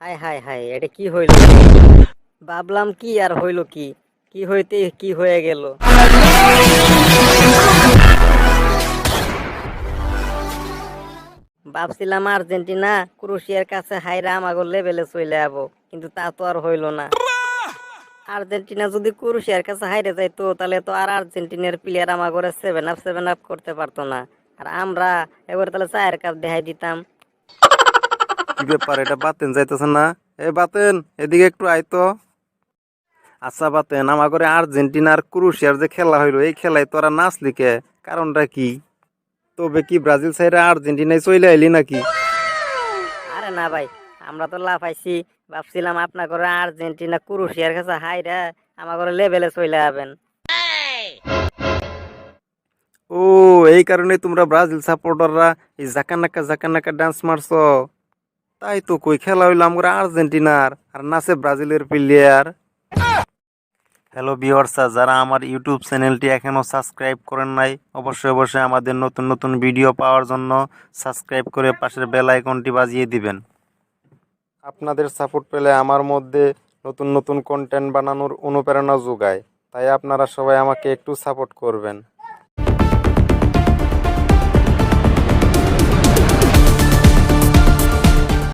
High high high এটা কি হইল? ভাবলাম কি আর হইল কি? কি হইতে, কি হয়ে গেল? ভাবছিলাম আর্জেন্টিনা ক্রোশিয়ার কাছে হাইরা আমাগো লেভেলে চলে যাব, কিন্তু তা তো আর হইল না। আর্জেন্টিনা যদি ক্রোশিয়ার কাছে হাইরে যাইতো, তাহলে তো আর আর্জেন্টিনার প্লেয়ার আমাগরে সেভেন আপ সেভেন আপ করতে পারতো না। আর আমরা এবার তাহলে চায়ের কাপ দেখাই দিতাম। ব্যাপার এটা বাতেন যাইতেছে না। এ বাতেন এদিকে একটু আইতো আচ্ছা বাতেন আমার ঘরে আর্জেন্টিনার ক্রুশিয়ার যে খেলা হইল এই খেলায় তোরা নাচলি কে? কারণটা কি? তবে কি ব্রাজিল সাইডে আর্জেন্টিনায় চলে আইলি নাকি? আরে না ভাই আমরা তো লাফাইছি। ভাবছিলাম আপনার ঘরে আর্জেন্টিনা ক্রুশিয়ার কাছে হাইরা আমার ঘরে লেভেলে চলে যাবেন ও এই কারণে তোমরা ব্রাজিল সাপোর্টাররা এই জাকানাকা জাকানাকা ডান্স মারছো। তাই তো কই, খেলা হইল আমরা আর্জেন্টিনার আর নাচে ব্রাজিলের প্লেয়ার হ্যালো ভিউয়ার্সা যারা আমার ইউটিউব চ্যানেলটি এখনও সাবস্ক্রাইব করেন নাই, অবশ্যই অবশ্যই আমাদের নতুন নতুন ভিডিও পাওয়ার জন্য সাবস্ক্রাইব করে পাশের বেল আইকনটি বাজিয়ে দিবেন। আপনাদের সাপোর্ট পেলে আমার মধ্যে নতুন নতুন কন্টেন্ট বানানোর অনুপ্রেরণা যোগায়। তাই আপনারা সবাই আমাকে একটু সাপোর্ট করবেন।